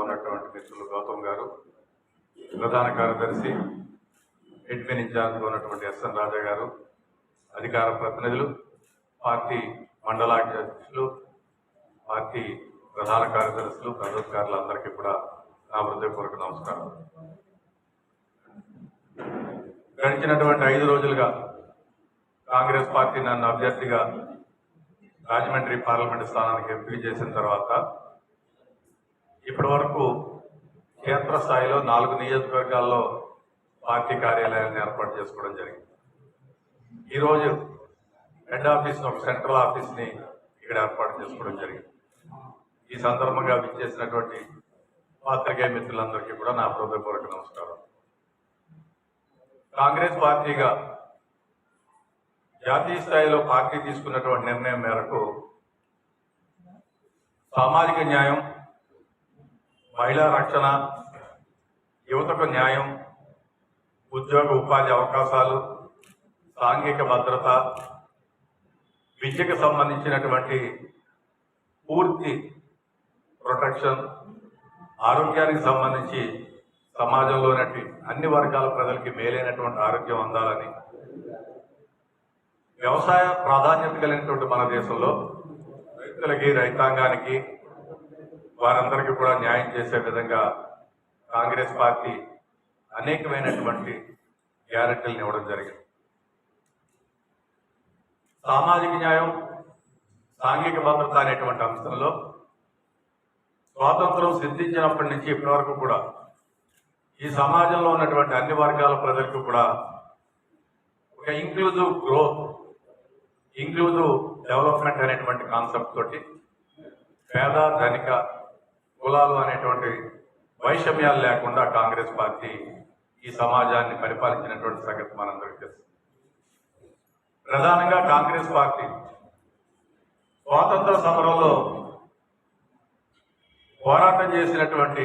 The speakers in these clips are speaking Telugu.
ఉన్నటువంటి మిత్రులు గౌతమ్ గారు ప్రధాన కార్యదర్శి హెడ్మెన్ ఇన్ఛార్జ్గా ఉన్నటువంటి ఎస్ఎన్ రాజా గారు అధికార ప్రతినిధులు పార్టీ మండలాధ్యక్షులు పార్టీ ప్రధాన కార్యదర్శులు ప్రజాధికారులందరికీ కూడా నా హృదయపూర్వక నమస్కారం. గడిచినటువంటి ఐదు రోజులుగా కాంగ్రెస్ పార్టీ నన్ను అభ్యర్థిగా రాజమండ్రి పార్లమెంట్ స్థానానికి ఎంపిక చేసిన తర్వాత ఇప్పటి వరకు క్షేత్రస్థాయిలో నాలుగు నియోజకవర్గాల్లో పార్టీ కార్యాలయాన్ని ఏర్పాటు చేసుకోవడం జరిగింది. ఈరోజు హెడ్ ఆఫీస్ ఒక సెంట్రల్ ఆఫీస్ని ఇక్కడ ఏర్పాటు చేసుకోవడం జరిగింది. ఈ సందర్భంగా విచ్చేసినటువంటి పాత్రికేయ మిత్రులందరికీ కూడా నా హృదయపూర్వక నమస్కారం. కాంగ్రెస్ పార్టీగా జాతీయ స్థాయిలో పార్టీ తీసుకున్నటువంటి నిర్ణయం మేరకు సామాజిక న్యాయం మహిళా రక్షణ యువతకు న్యాయం ఉద్యోగ ఉపాధి అవకాశాలు సాంఘిక భద్రత విద్యకు సంబంధించినటువంటి పూర్తి ప్రొటెక్షన్ ఆరోగ్యానికి సంబంధించి సమాజంలోనటి అన్ని వర్గాల ప్రజలకి మేలైనటువంటి ఆరోగ్యం అందాలని. వ్యవసాయ ప్రాధాన్యత కలిగినటువంటి మన దేశంలో రైతులకి రైతాంగానికి వారందరికీ కూడా న్యాయం చేసే విధంగా కాంగ్రెస్ పార్టీ అనేకమైనటువంటి గ్యారెంటీలను ఇవ్వడం జరిగింది. సామాజిక న్యాయం సాంఘిక భద్రత అనేటువంటి అంశంలో స్వాతంత్రం సిద్ధించినప్పటి నుంచి ఇప్పటివరకు కూడా ఈ సమాజంలో ఉన్నటువంటి అన్ని వర్గాల ప్రజలకు కూడా ఒక ఇంక్లూజివ్ గ్రోత్ ఇంక్లూజివ్ డెవలప్మెంట్ అనేటువంటి కాన్సెప్ట్ తోటి పేద ధనిక కులాలు అనేటువంటి వైషమ్యాలు లేకుండా కాంగ్రెస్ పార్టీ ఈ సమాజాన్ని పరిపాలించినటువంటి సంగతి మనందరికీ తెలుసు. ప్రధానంగా కాంగ్రెస్ పార్టీ స్వాతంత్ర సమరంలో పోరాటం చేసినటువంటి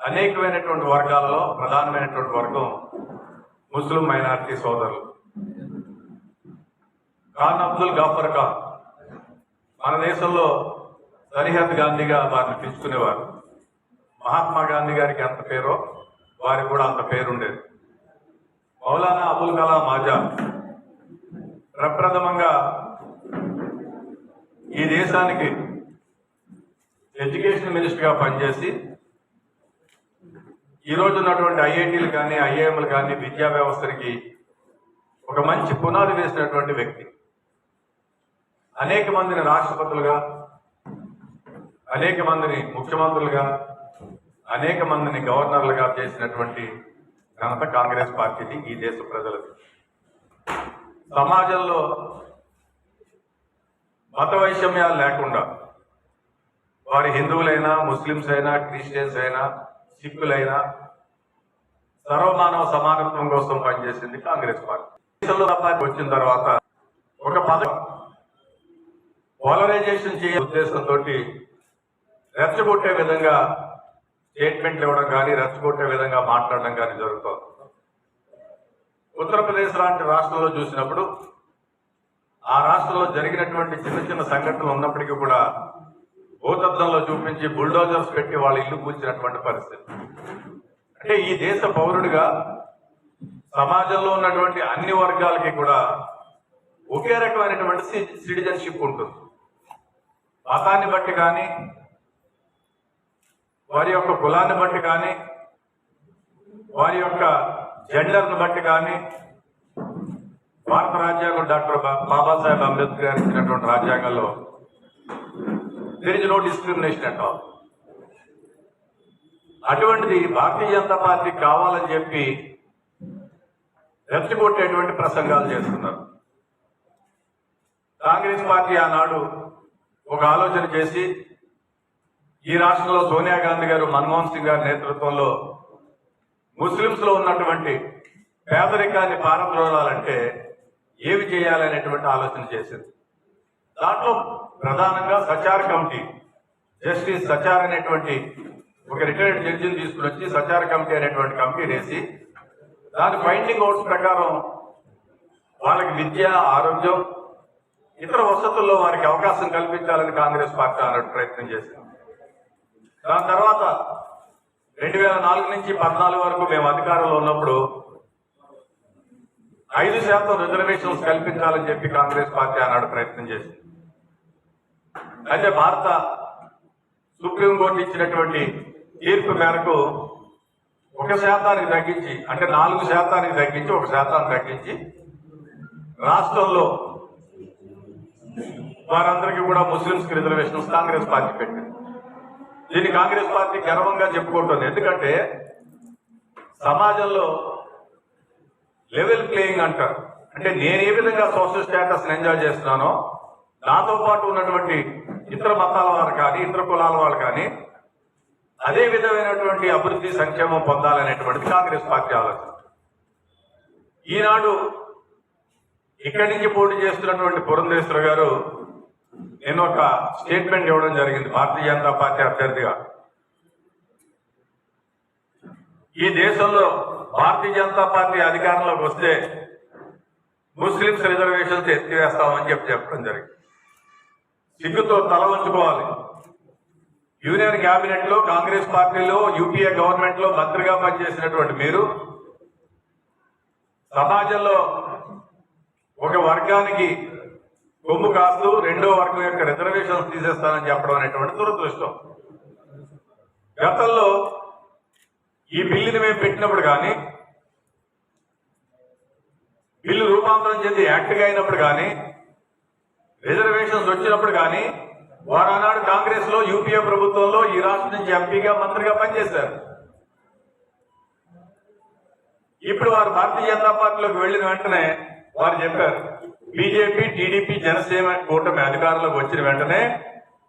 అనేకమైనటువంటి వర్గాలలో ప్రధానమైనటువంటి వర్గం ముస్లిం మైనారిటీ సోదరులు. ఖాన్ అబ్దుల్ గాఫర్ ఖాన్ మన దేశంలో సరిహద్ గాంధీగా వారిని పిలుచుకునేవారు. మహాత్మా గాంధీ గారికి ఎంత పేరో వారికి కూడా అంత పేరు ఉండేది మౌలానా అబుల్ కలాం ఆజాద్ ప్రప్రథమంగా ఈ దేశానికి ఎడ్యుకేషన్ మినిస్టర్గా పనిచేసి ఈ ఉన్నటువంటి ఐఐటీలు కానీ ఐఐఎంలు కానీ విద్యా వ్యవస్థకి ఒక మంచి పునాది వేసినటువంటి వ్యక్తి. అనేక మందిని రాష్ట్రపతులుగా అనేక మందిని ముఖ్యమంత్రులుగా అనేక మందిని గవర్నర్లుగా చేసినటువంటి ఘనత కాంగ్రెస్ పార్టీకి ఈ దేశ ప్రజలది. సమాజంలో మత వైషమ్యాలు లేకుండా వారి హిందువులైనా ముస్లింస్ అయినా క్రిస్టియన్స్ అయినా సిక్కులైనా సర్వమానవ సమానత్వం కోసం పనిచేసింది కాంగ్రెస్ పార్టీ. దేశంలో వచ్చిన తర్వాత ఒక పదం పోలరైజేషన్ చేయ ఉద్దేశంతో రెచ్చగొట్టే విధంగా స్టేట్మెంట్లు ఇవ్వడం కానీ రెచ్చగొట్టే విధంగా మాట్లాడడం కానీ జరుగుతుంది. ఉత్తరప్రదేశ్ లాంటి రాష్ట్రంలో చూసినప్పుడు ఆ రాష్ట్రంలో జరిగినటువంటి చిన్న చిన్న సంఘటనలు ఉన్నప్పటికీ కూడా భూతత్వంలో చూపించి బుల్డోజర్స్ పెట్టి వాళ్ళ ఇల్లు కూల్చినటువంటి పరిస్థితి. అంటే ఈ దేశ పౌరుడిగా సమాజంలో ఉన్నటువంటి అన్ని వర్గాలకి కూడా ఒకే రకమైనటువంటి సిటిజన్షిప్ ఉంటుంది. మతాన్ని బట్టి కానీ వారి యొక్క కులాన్ని బట్టి కానీ వారి యొక్క జెండర్ను బట్టి కానీ భారత రాజ్యాంగం డాక్టర్ బా- బాబాసాహెబ్ అంబేద్కర్ గారు ఇచ్చినటువంటి రాజ్యాంగంలో దేర్ ఇస్ నో డిస్క్రిమినేషన్ అంట అటువంటిది భారతీయ జనతా పార్టీ కావాలని చెప్పి రెచ్చగొట్టేటువంటి ప్రసంగాలు చేస్తున్నారు. కాంగ్రెస్ పార్టీ ఆనాడు ఒక ఆలోచన చేసి ఈ రాష్ట్రంలో సోనియా గాంధీ గారు మన్మోహన్ సింగ్ గారి నేతృత్వంలో ముస్లింస్లో ఉన్నటువంటి పేదరికాన్ని పారద్రోలాలంటే ఏమి చేయాలనేటువంటి ఆలోచన చేసింది. దాంట్లో ప్రధానంగా సచార్ కమిటీ జస్టిస్ సచార్ అనేటువంటి ఒక రిటైర్డ్ జడ్జిని తీసుకుని వచ్చి సచార్ కమిటీ అనేటువంటి కమిటీ వేసి దాని ఫైండింగ్ అవుట్స్ ప్రకారం వాళ్ళకి విద్య ఆరోగ్యం ఇతర వసతుల్లో వారికి అవకాశం కల్పించాలని కాంగ్రెస్ పార్టీ అన్నట్టు ప్రయత్నం చేసింది. దాని తర్వాత రెండు వేల నాలుగు నుంచి పద్నాలుగు వరకు మేము అధికారంలో ఉన్నప్పుడు ఐదు శాతం రిజర్వేషన్స్ కల్పించాలని చెప్పి కాంగ్రెస్ పార్టీ ఆనాడు ప్రయత్నం చేసింది. అయితే భారత సుప్రీంకోర్టు ఇచ్చినటువంటి తీర్పు మేరకు ఒక శాతానికి తగ్గించి అంటే నాలుగు శాతానికి తగ్గించి ఒక శాతానికి తగ్గించి రాష్ట్రంలో వారందరికీ కూడా ముస్లింస్కి రిజర్వేషన్స్ కాంగ్రెస్ పార్టీ పెట్టింది. దీన్ని కాంగ్రెస్ పార్టీ గర్వంగా చెప్పుకుంటుంది. ఎందుకంటే సమాజంలో లెవెల్ ప్లేయింగ్ అంటారు. అంటే నేను ఏ విధంగా సోషల్ స్టేటస్ ఎంజాయ్ చేస్తున్నానో నాతో పాటు ఉన్నటువంటి ఇతర మతాల వారు కానీ ఇతర కులాల వాళ్ళు కానీ అదే విధమైనటువంటి అభివృద్ధి సంక్షేమం పొందాలనేటువంటిది కాంగ్రెస్ పార్టీ ఆలోచన. ఈనాడు ఇక్కడి నుంచి పోటీ చేస్తున్నటువంటి పురంధేశ్వర గారు నేను ఒక స్టేట్మెంట్ ఇవ్వడం జరిగింది. భారతీయ జనతా పార్టీ అభ్యర్థిగా. ఈ దేశంలో భారతీయ జనతా పార్టీ అధికారంలోకి వస్తే ముస్లింస్ రిజర్వేషన్స్ ఎత్తివేస్తామని చెప్పి చెప్పడం జరిగింది. సిగ్గుతో తల ఉంచుకోవాలి యూనియన్ క్యాబినెట్లో కాంగ్రెస్ పార్టీలో యూపీఏ గవర్నమెంట్లో మంత్రిగా పనిచేసినటువంటి మీరు సమాజంలో ఒక వర్గానికి కొమ్ము కాస్తూ రెండో వర్గం యొక్క రిజర్వేషన్స్ తీసేస్తానని చెప్పడం అనేటువంటి దురదృష్టం. గతంలో ఈ బిల్లుని మేము పెట్టినప్పుడు కానీ బిల్లు రూపాంతరం చెంది యాక్ట్గా అయినప్పుడు కానీ రిజర్వేషన్స్ వచ్చినప్పుడు కానీ వారు ఆనాడు కాంగ్రెస్లో యూపీఏ ప్రభుత్వంలో ఈ రాష్ట్రం నుంచి ఎంపీగా మంత్రిగా పనిచేశారు. ఇప్పుడు వారు భారతీయ జనతా పార్టీలోకి వెళ్ళిన వెంటనే వారు చెప్పారు బీజేపీ టీడీపీ జనసేన కూటమి అధికారంలోకి వచ్చిన వెంటనే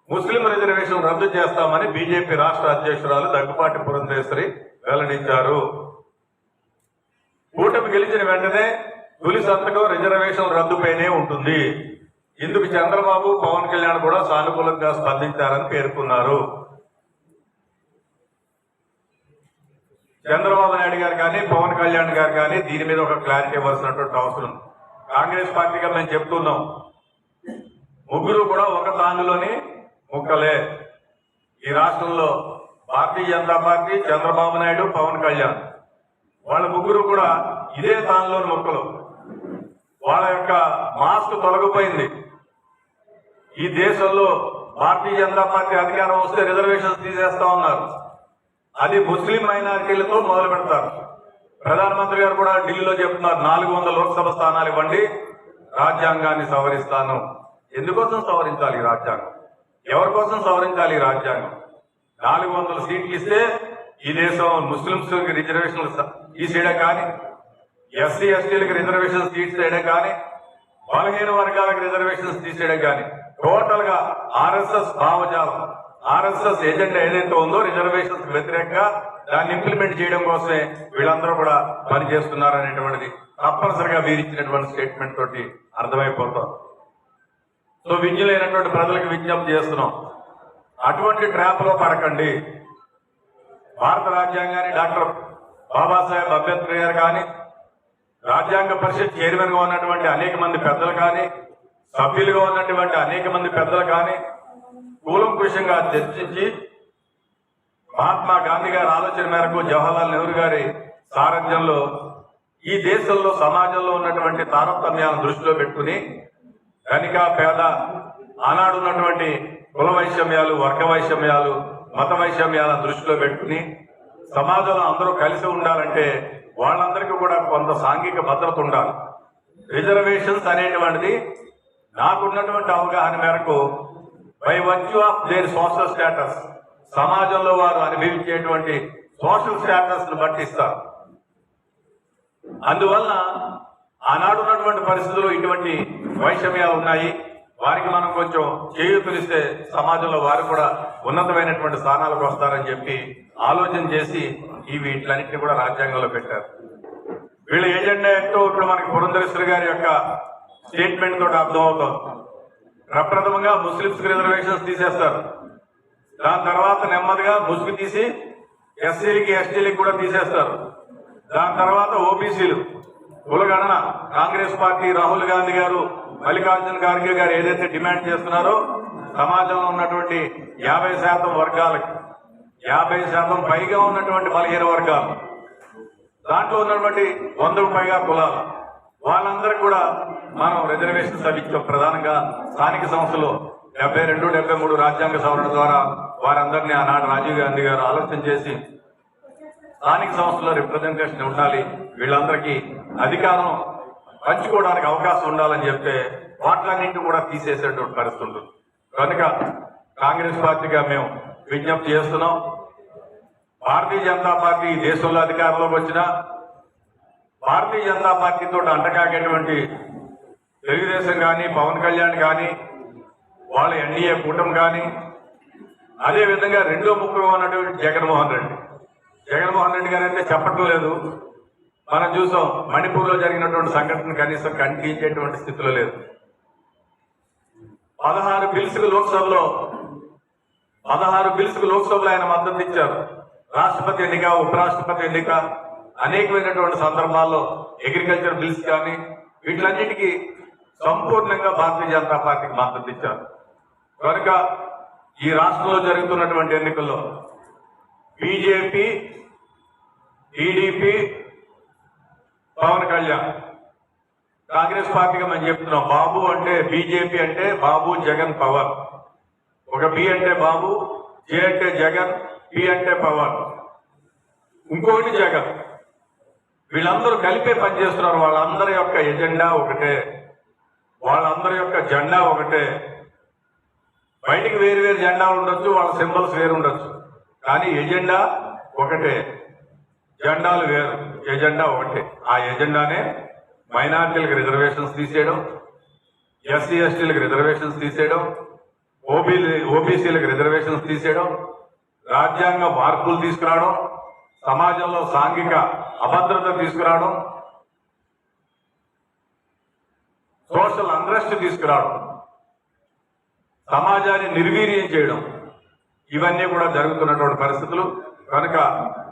ముస్లిం రిజర్వేషన్ రద్దు చేస్తామని బీజేపీ రాష్ట్ర అధ్యక్షురాలు దగ్గుపాటి పురంధేశ్వరి వెల్లడించారు. కూటమి గెలిచిన వెంటనే తొలి సంతకం రిజర్వేషన్ రద్దుపైనే ఉంటుంది. ఇందుకు చంద్రబాబు పవన్ కళ్యాణ్ కూడా సానుకూలంగా స్పందించారని పేర్కొన్నారు. చంద్రబాబు నాయుడు గారు కానీ పవన్ కళ్యాణ్ గారు కానీ దీని మీద ఒక క్లారిటీ ఇవ్వాల్సినటువంటి అవసరం ఉంది. కాంగ్రెస్ పార్టీగా మేము చెప్తున్నాం. ముగ్గురు కూడా ఒక తానులోని ముక్కలే. ఈ రాష్ట్రంలో భారతీయ జనతా పార్టీ చంద్రబాబు నాయుడు పవన్ కళ్యాణ్. వాళ్ళ ముగ్గురు కూడా ఇదే తానులోని ముక్కలు. వాళ్ళ యొక్క మాస్క్ తొలగిపోయింది. ఈ దేశంలో భారతీయ జనతా పార్టీ అధికారం వస్తే రిజర్వేషన్స్ తీసేస్తా ఉన్నారు. అది ముస్లిం మైనారిటీలతో మొదలు పెడతారు ప్రధానమంత్రి గారు కూడా ఢిల్లీలో చెప్తున్నారు నాలుగు వందల లోక్సభ స్థానాలు ఇవ్వండి రాజ్యాంగాన్ని సవరిస్తాను. ఎందుకోసం సవరించాలి ఈ రాజ్యాంగం? ఎవరి కోసం సవరించాలి ఈ రాజ్యాంగం? నాలుగు వందల సీట్లు ఇస్తే ఈ దేశం ముస్లింస్కి రిజర్వేషన్లు తీసేయడం కానీ ఎస్సీ ఎస్టీలకు రిజర్వేషన్స్ తీసేయడం కానీ బలహీన వర్గాలకు రిజర్వేషన్స్ తీసేయడం కానీ టోటల్గా ఆర్ఎస్ఎస్ భావజాలం ఆర్ఎస్ఎస్ ఎజెండా ఏదైతే ఉందో రిజర్వేషన్స్ వ్యతిరేకంగా దాన్ని ఇంప్లిమెంట్ చేయడం కోసమే వీళ్ళందరూ కూడా పనిచేస్తున్నారు అనేటువంటిది తప్పనిసరిగా వీరిచ్చినటువంటి స్టేట్మెంట్ తోటి అర్థమైపోతాం సో విద్యులైనటువంటి ప్రజలకు విజ్ఞప్తి చేస్తున్నాం. అటువంటి ట్రాప్లో పడకండి. భారత రాజ్యాంగాన్ని డాక్టర్ బాబాసాహెబ్ అంబేద్కర్ గారు కానీ రాజ్యాంగ పరిషత్ చైర్మన్గా ఉన్నటువంటి అనేక మంది పెద్దలు కానీ సభ్యులుగా ఉన్నటువంటి అనేక మంది పెద్దలు కానీ కూలంకుషంగా చర్చించి మహాత్మా గాంధీ గారి ఆలోచన మేరకు జవహర్లాల్ నెహ్రూ గారి సారథ్యంలో ఈ దేశంలో సమాజంలో ఉన్నటువంటి తారతమ్యాలను దృష్టిలో పెట్టుకుని ధనిక పేద ఆనాడు ఉన్నటువంటి కుల వైషమ్యాలు వర్గ వైషమ్యాలు మత వైషమ్యాలను దృష్టిలో పెట్టుకుని సమాజంలో అందరూ కలిసి ఉండాలంటే వాళ్ళందరికీ కూడా కొంత సాంఘిక భద్రత ఉండాలి. రిజర్వేషన్స్ అనేటువంటిది నాకున్నటువంటి అవగాహన మేరకు by virtue of their social status సమాజంలో వారు అనుభవించేటువంటి సోషల్ స్టేటస్ను బట్టి ఇస్తారు. అందువల్ల ఆనాడు ఉన్నటువంటి పరిస్థితుల్లో ఇటువంటి వైషమ్యాలు ఉన్నాయి. వారికి మనం కొంచెం చేయూతులిస్తే సమాజంలో వారు కూడా ఉన్నతమైనటువంటి స్థానాలకు వస్తారని చెప్పి ఆలోచన చేసి ఈ వీటిలన్నింటినీ కూడా రాజ్యాంగంలో పెట్టారు. వీళ్ళ ఏజెండా ఏంటో ఇప్పుడు మనకి పురంధరేశ్వరి గారి యొక్క స్టేట్మెంట్ తోటి అర్థమవుతోంది. ప్రప్రథమంగా ముస్లింస్ రిజర్వేషన్స్ తీసేస్తారు. దాని తర్వాత నెమ్మదిగా ముసుగు తీసి ఎస్సీలకి ఎస్టీలకి కూడా తీసేస్తారు. దాని తర్వాత ఓబీసీలు. కులగణన కాంగ్రెస్ పార్టీ రాహుల్ గాంధీ గారు మల్లికార్జున ఖార్గే గారు ఏదైతే డిమాండ్ చేస్తున్నారో సమాజంలో ఉన్నటువంటి యాభై శాతం వర్గాలకి. యాభై శాతం పైగా ఉన్నటువంటి బలహీన వర్గాలు. దాంట్లో ఉన్నటువంటి వందకు పైగా కులాలు. వాళ్ళందరూ కూడా మనం రిజర్వేషన్స్ అవి ప్రధానంగా స్థానిక సంస్థలు డెబ్బై రెండు డెబ్బై మూడు రాజ్యాంగ సవరణ ద్వారా వారందరినీ ఆనాడు రాజీవ్ గాంధీ గారు ఆలోచన చేసి స్థానిక సంస్థలో రిప్రజెంటేషన్ ఉండాలి. వీళ్ళందరికీ అధికారం పంచుకోవడానికి అవకాశం ఉండాలని చెప్తే వాటిలన్నింటినీ కూడా తీసేసేటువంటి పరిస్థితి ఉంటుంది. కనుక కాంగ్రెస్ పార్టీగా మేము విజ్ఞప్తి చేస్తున్నాం. భారతీయ జనతా పార్టీ ఈ దేశంలో అధికారంలోకి వచ్చిన భారతీయ జనతా పార్టీతో అంటకాగేటువంటి తెలుగుదేశం కానీ పవన్ కళ్యాణ్ కానీ వాళ్ళ ఎన్డీఏ కూటమి కానీ అదే విధంగా రెండో ముఖ్యంగా ఉన్నటువంటి జగన్మోహన్ రెడ్డి. జగన్మోహన్ రెడ్డి గారు అయితే చెప్పటం లేదు. మనం చూసాం మణిపూర్లో జరిగినటువంటి సంఘటన కనీసం ఖండించేటువంటి స్థితిలో లేదు. పదహారు బిల్స్కు లోక్సభలో పదహారు బిల్స్కు లోక్సభలో ఆయన మద్దతు ఇచ్చారు. రాష్ట్రపతి ఎన్నిక ఉపరాష్ట్రపతి ఎన్నిక అనేకమైనటువంటి సందర్భాల్లో అగ్రికల్చర్ బిల్స్ కానీ వీటిలన్నిటికీ సంపూర్ణంగా భారతీయ జనతా పార్టీకి మద్దతు ఇచ్చారు. కనుక ఈ రాష్ట్రంలో జరుగుతున్నటువంటి ఎన్నికల్లో BJP TDP Pawan Kalyan Congress పార్టీగా మనం చెప్తున్నాం. బాబు అంటే బీజేపీ అంటే బాబు జగన్ పవర్ ఒక బి అంటే బాబు జే అంటే జగన్ పి అంటే పవర్ ఇంకోటి జగన్. వీళ్ళందరూ కలిపే పనిచేస్తున్నారు వాళ్ళందరి యొక్క ఎజెండా ఒకటే. వాళ్ళందరి యొక్క జెండా ఒకటే. బయటికి వేరు వేరు జెండా ఉండొచ్చు వాళ్ళ సింబల్స్ వేరు ఉండొచ్చు. కానీ ఎజెండా ఒకటే. జెండాలు వేరు. ఎజెండా ఒకటే. ఆ ఎజెండానే మైనార్టీలకు రిజర్వేషన్స్ తీసేయడం ఎస్సీ ఎస్టీలకు రిజర్వేషన్స్ తీసేయడం ఓబీ ఓబీసీలకు రిజర్వేషన్స్ తీసేయడం రాజ్యాంగ మార్పులు తీసుకురావడం సమాజంలో సాంఘిక అభద్రత తీసుకురావడం సోషల్ అన్రెస్ట్ తీసుకురావడం సమాజాన్ని నిర్వీర్యం చేయడం ఇవన్నీ కూడా జరుగుతున్నటువంటి పరిస్థితులు. కనుక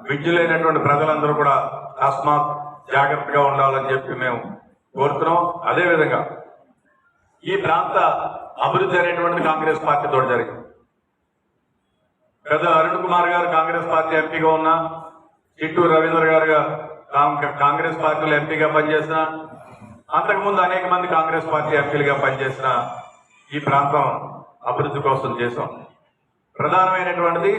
విద్యులైనటువంటి ప్రజలందరూ కూడా తస్మాత్ జాగ్రత్తగా ఉండాలని చెప్పి మేము కోరుతున్నాం. అదేవిధంగా ఈ ప్రాంత అభివృద్ధి అనేటువంటిది కాంగ్రెస్ పార్టీతో జరిగింది. పెద్ద అరుణ్ కుమార్ గారు కాంగ్రెస్ పార్టీ ఎంపీగా ఉన్న చిట్టూరు రవీంద్ర గారు కాంగ్రెస్ పార్టీలో ఎంపీగా పనిచేసిన అంతకుముందు అనేక మంది కాంగ్రెస్ పార్టీ ఎంపీలుగా పనిచేసిన ఈ ప్రాంతం అభివృద్ధి కోసం చేశాం. ప్రధానమైనటువంటిది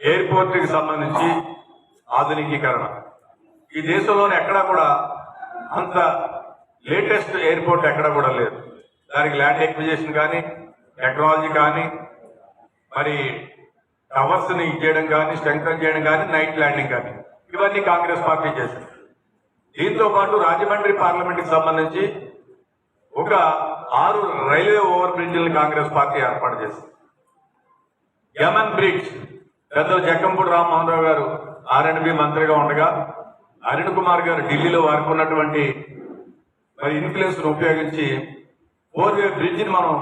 ఎయిర్పోర్ట్కి సంబంధించి ఆధునికీకరణ. ఈ దేశంలోనే ఎక్కడా కూడా అంత లేటెస్ట్ ఎయిర్పోర్ట్ ఎక్కడ కూడా లేదు. దానికి ల్యాండ్ ఎక్విజేషన్ కానీ టెక్నాలజీ కానీ మరి టవర్స్ని ఇచ్చేయడం కానీ స్ట్రెంగ్తన్ చేయడం కానీ నైట్ ల్యాండింగ్ కానీ. ఇవన్నీ కాంగ్రెస్ పార్టీ చేసింది. దీంతో పాటు రాజమండ్రి పార్లమెంట్కి సంబంధించి ఒక ఆరు రైల్వే ఓవర్ బ్రిడ్జిలను కాంగ్రెస్ పార్టీ ఏర్పాటు చేసింది. యమన్ బ్రిడ్జ్ పెద్దలు జక్కంపూడి రామ్మోహన్ రావు గారు ఆర్ఎండ్బి మంత్రిగా ఉండగా అరుణ్ కుమార్ గారు ఢిల్లీలో వారికి ఉన్నటువంటి మరి ఇన్ఫ్లుయెన్స్ ఉపయోగించి ఫోర్ వే మనం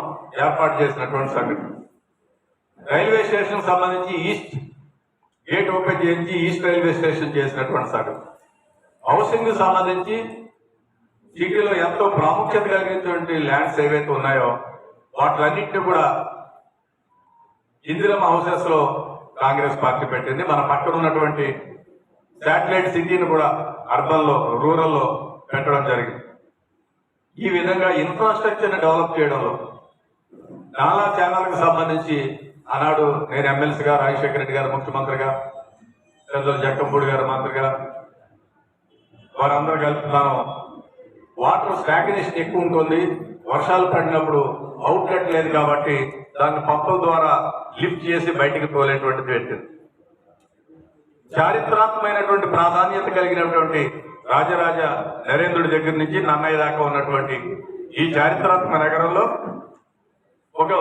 ఏర్పాటు చేసినటువంటి సంఘటన. రైల్వే స్టేషన్ సంబంధించి ఈస్ట్ గేట్ ఓపెన్ చేయించి ఈస్ట్ రైల్వే స్టేషన్ చేసినటువంటి సగం హౌసింగ్ సంబంధించి సిటీలో ఎంతో ప్రాముఖ్యత కలిగినటువంటి ల్యాండ్స్ ఏవైతే ఉన్నాయో వాటిలన్నింటినీ కూడా ఇందిరమ్మ హౌసెస్లో కాంగ్రెస్ పార్టీ పెట్టింది. మన పక్కన ఉన్నటువంటి శాటిలైట్ సిటీని కూడా అర్బన్లో రూరల్లో పెట్టడం జరిగింది. ఈ విధంగా ఇన్ఫ్రాస్ట్రక్చర్ని డెవలప్ చేయడంలో నాలా ఛానల్కి సంబంధించి ఆనాడు నేను ఎమ్మెల్సీగా రాజశేఖర రెడ్డి గారు ముఖ్యమంత్రిగా పెద్దలు జక్కంపూడి గారు మంత్రిగా వారందరూ కలుపుతున్నాను వాటర్ స్టాగ్నేషన్ ఎక్కువ ఉంటుంది. వర్షాలు పడినప్పుడు అవుట్లెట్ లేదు కాబట్టి దాన్ని పంపుల ద్వారా లిఫ్ట్ చేసి బయటికి తోలేటువంటిది పెట్టింది చారిత్రాత్మకమైనటువంటి ప్రాధాన్యత కలిగినటువంటి రాజరాజ నరేంద్రుడి దగ్గర నుంచి నన్నయ్య దాకా ఉన్నటువంటి ఈ చారిత్రాత్మక నగరంలో ఒక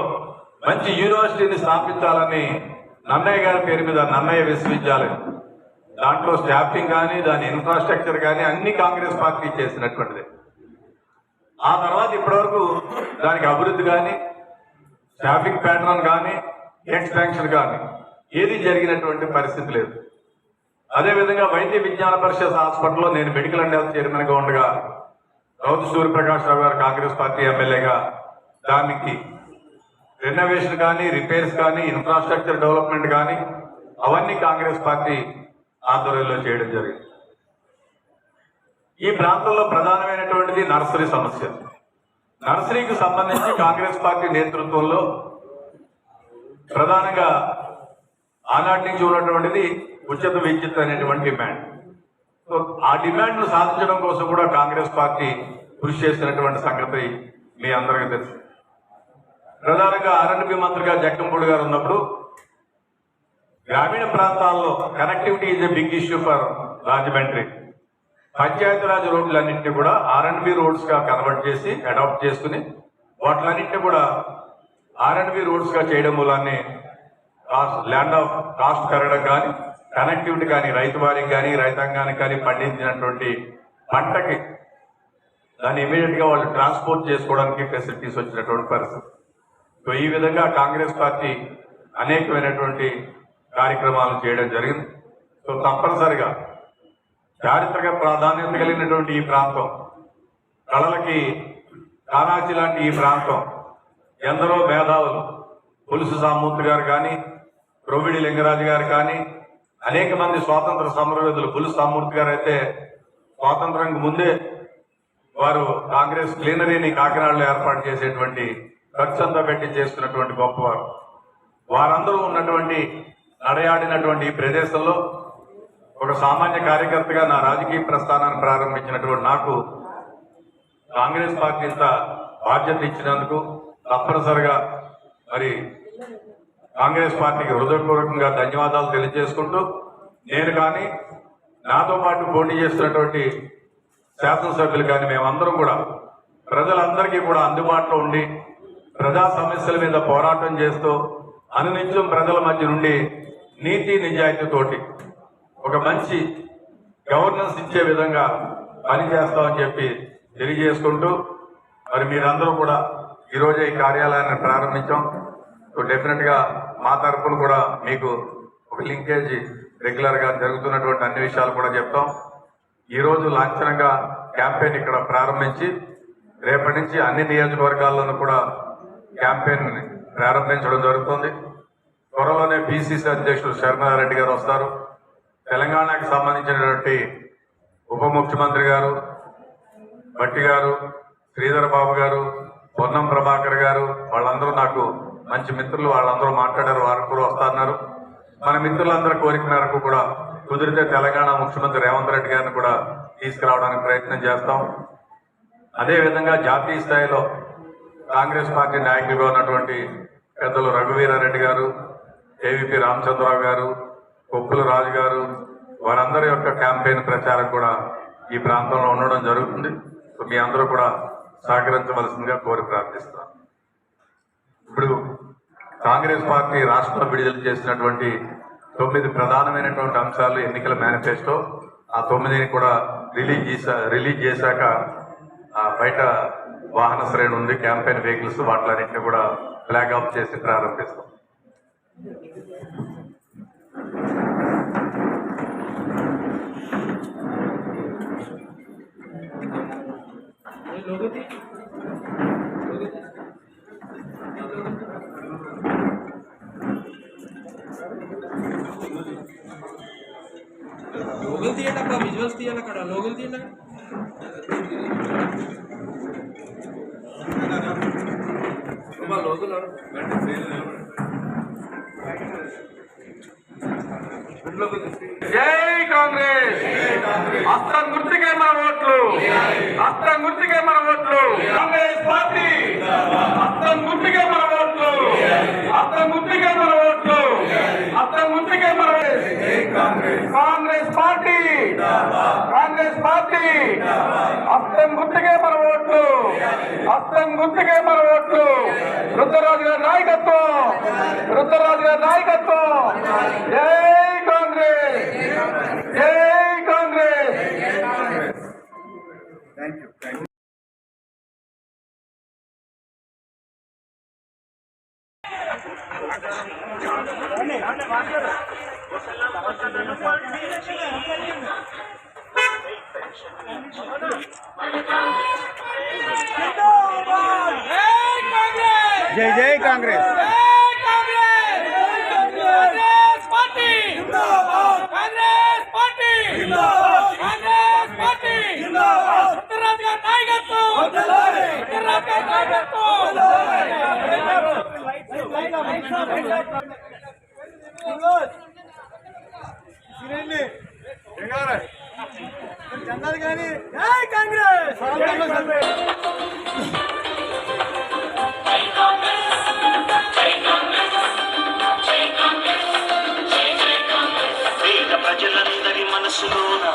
మంచి యూనివర్సిటీని స్థాపించాలని నన్నయ్య గారి పేరు మీద నన్నయ్య విశ్వవిద్యాలయం. దాంట్లో స్టాఫింగ్ కానీ దాని ఇన్ఫ్రాస్ట్రక్చర్ కానీ అన్ని కాంగ్రెస్ పార్టీ చేసినటువంటిది. ఆ తర్వాత ఇప్పటివరకు దానికి అభివృద్ధి కానీ స్టాఫింగ్ ప్యాటర్న్ కానీ ఎక్స్పాన్షన్ కానీ ఏది జరిగినటువంటి పరిస్థితి లేదు. అదేవిధంగా వైద్య విజ్ఞాన పరిషత్ హాస్పిటల్లో నేను మెడికల్ అండ్ హెల్త్ చైర్మన్గా ఉండగా రౌతు సూర్యప్రకాష్ రావు గారు కాంగ్రెస్ పార్టీ ఎమ్మెల్యేగా దానికి రెనోవేషన్ కానీ రిపేర్స్ కానీ ఇన్ఫ్రాస్ట్రక్చర్ డెవలప్మెంట్ కానీ అవన్నీ కాంగ్రెస్ పార్టీ ఆధ్వర్యంలో చేయడం జరిగింది. ఈ ప్రాంతంలో ప్రధానమైనటువంటిది నర్సరీ సమస్య. నర్సరీకి సంబంధించి కాంగ్రెస్ పార్టీ నేతృత్వంలో ప్రధానంగా ఆనాటి నుంచి ఉన్నటువంటిది ఉచిత విద్యుత్ అనేటువంటి డిమాండ్. సో ఆ డిమాండ్ను సాధించడం కోసం కూడా కాంగ్రెస్ పార్టీ కృషి చేసినటువంటి సంగతి మీ అందరికీ తెలుసు. ప్రధానంగా ఆర్ఎండ్బి మంత్రిగా జగ్గంపూడి గారు ఉన్నప్పుడు గ్రామీణ ప్రాంతాల్లో connectivity is a big issue for Rajahmundry. Panchayati Raj రోడ్లన్నింటినీ కూడా ఆర్ఎండ్బి రోడ్స్గా కన్వర్ట్ చేసి అడాప్ట్ చేసుకుని వాటిలన్నింటినీ కూడా ఆర్ఎండ్బి రోడ్స్గా చేయడం మూలాన్ని ల్యాండ్ ఆఫ్ కాస్ట్ పెరగడం కానీ కనెక్టివిటీ కానీ రైతు వారికి కానీ రైతాంగానికి కానీ పండించినటువంటి పంటకి దాన్ని ఇమీడియట్గా వాళ్ళు ట్రాన్స్పోర్ట్ చేసుకోవడానికి ఫెసిలిటీస్ వచ్చినటువంటి పరిస్థితి. సో ఈ విధంగా కాంగ్రెస్ పార్టీ అనేకమైనటువంటి కార్యక్రమాలు చేయడం జరిగింది. సో తప్పనిసరిగా చారిత్రక ప్రాధాన్యత కలిగినటువంటి ఈ ప్రాంతం కళలకి కానాచి లాంటి ఈ ప్రాంతం ఎందరో మేధావులు పులుసు సామూర్తి గారు కానీ ప్రొవిడి లింగరాజు గారు కానీ అనేక మంది స్వాతంత్ర సమరవేదులు పులుసు సామూర్తి గారు అయితే స్వాతంత్రానికి ముందే వారు కాంగ్రెస్ ప్లీనరీని కాకినాడలో ఏర్పాటు చేసేటువంటి ఖర్చు పెట్టి చేస్తున్నటువంటి గొప్పవారు. వారందరూ ఉన్నటువంటి నడయాడినటువంటి ఈ ప్రదేశంలో ఒక సామాన్య కార్యకర్తగా నా రాజకీయ ప్రస్థానాన్ని ప్రారంభించినటువంటి నాకు కాంగ్రెస్ పార్టీ ఇంత బాధ్యత ఇచ్చినందుకు తప్పనిసరిగా మరి కాంగ్రెస్ పార్టీకి హృదయపూర్వకంగా ధన్యవాదాలు తెలియజేసుకుంటూ నేను కానీ నాతో పాటు పోటీ చేస్తున్నటువంటి శాసనసభ్యులు కానీ మేమందరం కూడా ప్రజలందరికీ కూడా అందుబాటులో ఉండి ప్రజా సమస్యల మీద పోరాటం చేస్తూ అనునిత్యం ప్రజల మధ్య నుండి నీతి నిజాయితీతోటి ఒక మంచి గవర్నెన్స్ ఇచ్చే విధంగా పనిచేస్తామని చెప్పి తెలియజేసుకుంటూ మరి మీరందరూ కూడా ఈరోజే ఈ కార్యాలయాన్ని ప్రారంభించాం. సో డెఫినెట్గా మా తరఫున కూడా మీకు ఒక లింకేజ్ రెగ్యులర్గా జరుగుతున్నటువంటి అన్ని విషయాలు కూడా చెప్తాం. ఈరోజు లాంఛనంగా క్యాంపెయిన్ ఇక్కడ ప్రారంభించి రేపటి నుంచి అన్ని నియోజకవర్గాల్లోనూ కూడా క్యాంపెయిన్ ప్రారంభించడం జరుగుతుంది. త్వరలోనే బీసీసీ అధ్యక్షుడు శర్మారెడ్డి గారు వస్తారు. తెలంగాణకు సంబంధించినటువంటి ఉప ముఖ్యమంత్రి గారు భట్టి గారు శ్రీధర్ బాబు గారు పొన్నం ప్రభాకర్ గారు వాళ్ళందరూ నాకు మంచి మిత్రులు వాళ్ళందరూ మాట్లాడారు వారు కూడా వస్తున్నారు మన మిత్రులందరి కోరిక మేరకు కూడా కుదిరితే తెలంగాణ ముఖ్యమంత్రి రేవంత్ రెడ్డి గారిని కూడా తీసుకురావడానికి ప్రయత్నం చేస్తాం. అదే విధంగా జాతీయ స్థాయిలో కాంగ్రెస్ పార్టీ నాయకులుగా ఉన్నటువంటి పెద్దలు రఘువీరారెడ్డి గారు ఏవిపి రామచంద్రరావు గారు కొప్పుల రాజు గారు వారందరి యొక్క క్యాంపెయిన్ ప్రచారం కూడా ఈ ప్రాంతంలో ఉండడం జరుగుతుంది. సో మీ అందరూ కూడా సహకరించవలసిందిగా కోరి ప్రార్థిస్తాను ఇప్పుడు కాంగ్రెస్ పార్టీ రాష్ట్రంలో విడుదల చేసినటువంటి తొమ్మిది ప్రధానమైనటువంటి అంశాలు ఎన్నికల మేనిఫెస్టో ఆ తొమ్మిదిని కూడా రిలీజ్ చేసా రిలీజ్ చేశాక ఆ బయట వాహన శ్రేణి ఉంది క్యాంపెయిన్ వెహికల్స్ వాటిలన్నింటినీ కూడా ఫ్లాగ్ ఆఫ్ చేసి ప్రారంభిస్తాం. లోగల్ తీయండి అక్కడ విజువల్స్ తీయండి అక్కడ లోగల్ తీయండి అస్త్రం గుర్తుకే మన ఓట్లు. అస్త్రం గుర్తుకే మన ఓట్లు. Congress party. అస్త్రం గుర్తుకే మన ఓట్లు. అస్త్రం గుర్తుకే మన ఓట్లు. అస్త్రం గుర్తుకే మన కాంగ్రెస్ పార్టీ. కాంగ్రెస్ పార్టీ. అస్త్రం గుర్తుకే మన ఓట్లు. అస్త్రం గుర్తుకే మన ఓట్లు. రుద్రరాజు గారి నాయకత్వం. రుద్రరాజు గారి నాయకత్వం. జై కాంగ్రెస్. జై Congress thank you thank you जय जय कांग्रेस। కాంగ్రెస్. ప్రజలందరి మనసులోన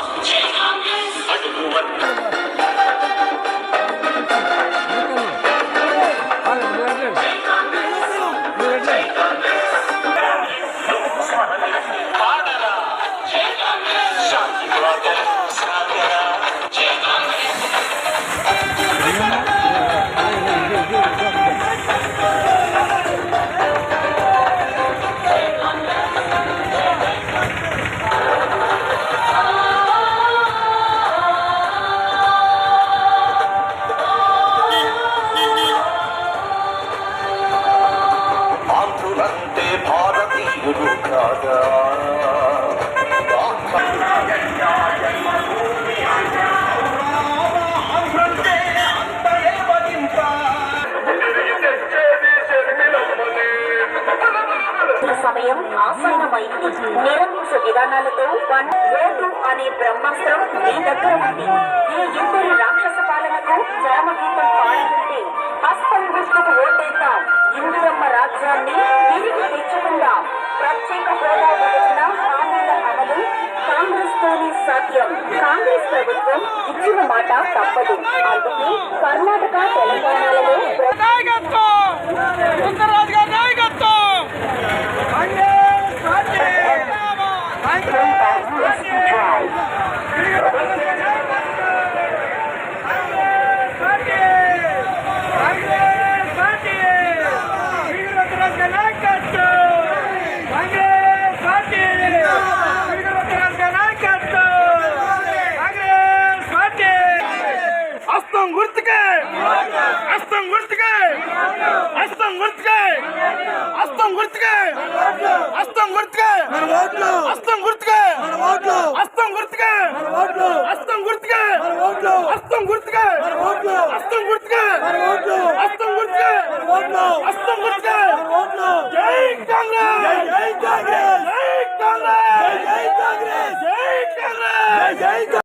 అడుగు వర్గ ఆసన్నమైంది నిరంకుశ విధానాలతో వన్ ఓటు అనే బ్రహ్మాస్త్రం మీ దగ్గర ఉంది ఈ ఇద్దరి రాక్షస పాలనకు చరమగీతం పాడుతుంటే హస్తం గుర్తుకు ఓటేద్దాం ఇందిరమ్మ రాజ్యాన్ని తిరిగి తెచ్చుకుందాం ప్రత్యేక హోదా విభజన హామీల అమలు కాంగ్రెస్ తోనే సాధ్యం కాంగ్రెస్ ప్రభుత్వం ఇచ్చిన మాట తప్పదు అందుకే కర్ణాటక తెలంగాణలలో అస్తం గుర్తుకే అస్తం గుర్తుకే అస్తం గుర్తుకే అస్తం గుర్తుకే అస్తం గుర్తుకే అస్తం గుర్తుకే అస్తం గుర్తుకే అస్తం గుర్తుకే అస్తం గుర్తుకే అస్తం గుర్తుకే జై కాంగ్రెస్ జై కాంగ్రెస్ జై కాంగ్రెస్ జై కాంగ్రెస్ జై కాంగ్రెస్